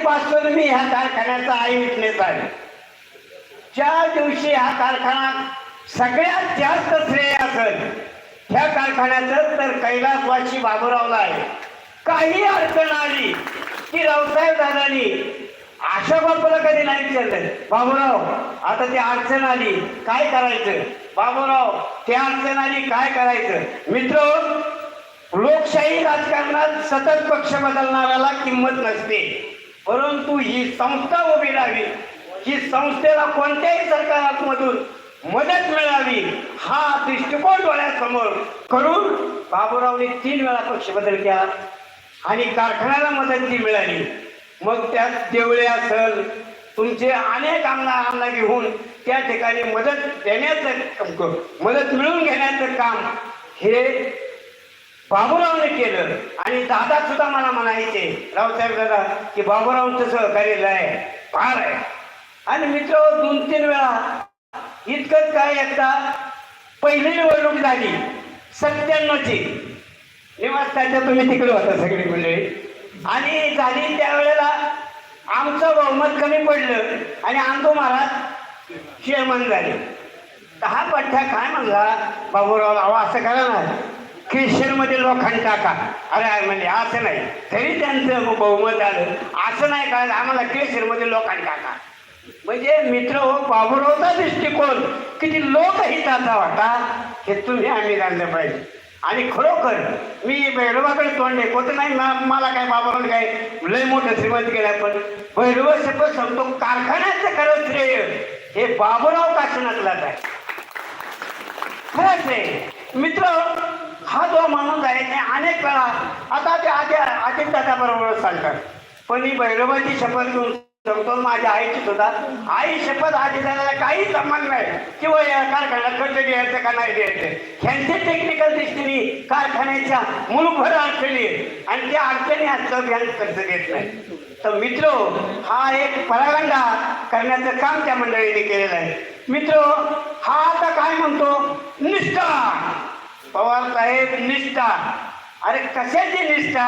आधीपासून मी ह्या कारखान्याचा आई विटनेस आहे. ज्या दिवशी हा कारखाना सगळ्यात जास्त श्रेय असेल ह्या कारखान्याचं तर कैलासवाशी बाबूरावला आहे. काही अडचण आली की रावसाहेब दादानी आशा बापूला कधी नाही विचारलं. बाबूराव आता ती अडचण आली काय करायचं? बाबूराव ती अडचण आली काय करायचं? मित्र लोकशाही राजकारणात सतत पक्ष बदलणाऱ्याला किंमत नसते. परंतु ही संस्था उभी राहावी. ही संस्थेला कोणत्याही सरकारामधून मदत मिळावी हा दृष्टिकोन डोळ्यासमोर करून बाबूरावने तीन वेळा पक्ष बदल केला आणि कारखान्याला मदत ती मिळाली. मग त्यात देवळे असल तुमचे अनेक आमदार आमदार घेऊन त्या ठिकाणी मदत देण्याचं मदत मिळवून घेण्याचं काम हे बाबूरावने केलं. आणि दादा सुद्धा मला म्हणायचे रावसाहेब दादा की बाबूरावचं सहकार्य आहे फार आहे. आणि मित्र दोन तीन वेळा इतकंच काय एकदा पहिली निवडणूक झाली सत्त्याण्णवची. निवासस्थानच्या तुम्ही तिकडे होता सगळी मंडळी आणि झाली त्यावेळेला आमचं बहुमत कमी पडलं आणि आंदो महाराज चेअरमन झाले. दहा पठ्ठ्या काय म्हणला बाबूराव अहो असं करा ना. मध्ये लोखंड टाका अरे म्हणजे असं नाही. तरी त्यांचं बहुमत आलं. असं नाही काय आम्हाला मध्ये लोखंड टाका म्हणजे मित्र हो बाबूरावचा दृष्टिकोन. किती लोकहिताचा होता हे तुम्ही आम्ही जाणलं पाहिजे. आणि खरोखर मी भैरवाकडे तोंड होत नाही मला काय बाबाला काय लय मोठं श्रीमंत केलं पण भैरव शपथ सांगतो कारखान्याचं खरं श्रेय हे बाबूराव काशनातलाच आहे खरंच आहे मित्र हो, हा जो माणूस आहे ते अनेक वेळा आता ते आधी अजित दादा चालतात. सांगतात पण ही भैरवाची शपथ घेऊन सांगतो माझ्या आईची सुद्धा. आई शपथ आधी दादाला काही संबंध नाही. किंवा या कारखान्यात कर्ज द्यायचं का नाही द्यायचं. ह्यांच्या टेक्निकल दृष्टीने कारखान्याच्या मूलभूत अडचणी आणि त्या अडचणी असतात ध्यान कर्ज देत नाही. तर मित्र हा एक परागंडा करण्याचं काम त्या मंडळीने केलेलं आहे. मित्र हा आता काय म्हणतो निष्ठा पवार साहेब निष्ठा. अरे कशाची निष्ठा?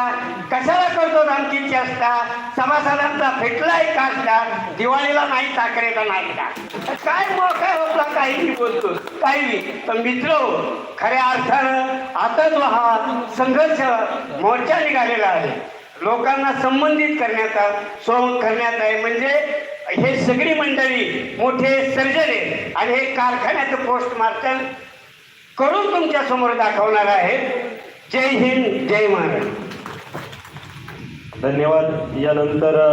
कशाला करतो आमची चेष्टा सभासदांचा भेटलाय काष्टा दिवाळीला नाही साखरेचा का? काय मोठा होता काही बोलतो. काही तर मित्र खऱ्या अर्थानं आताच हा संघर्ष मोर्चा निघालेला आहे. लोकांना संबंधित करण्याचा सोंग करण्यात आहे. म्हणजे हे सगळी मंडळी मोठे सर्जन आणि हे कारखान्याचं पोस्ट मार्टन करून तुमच्यासमोर दाखवणार आहेत. जय हिंद जय महाराष्ट्र. धन्यवाद. यानंतर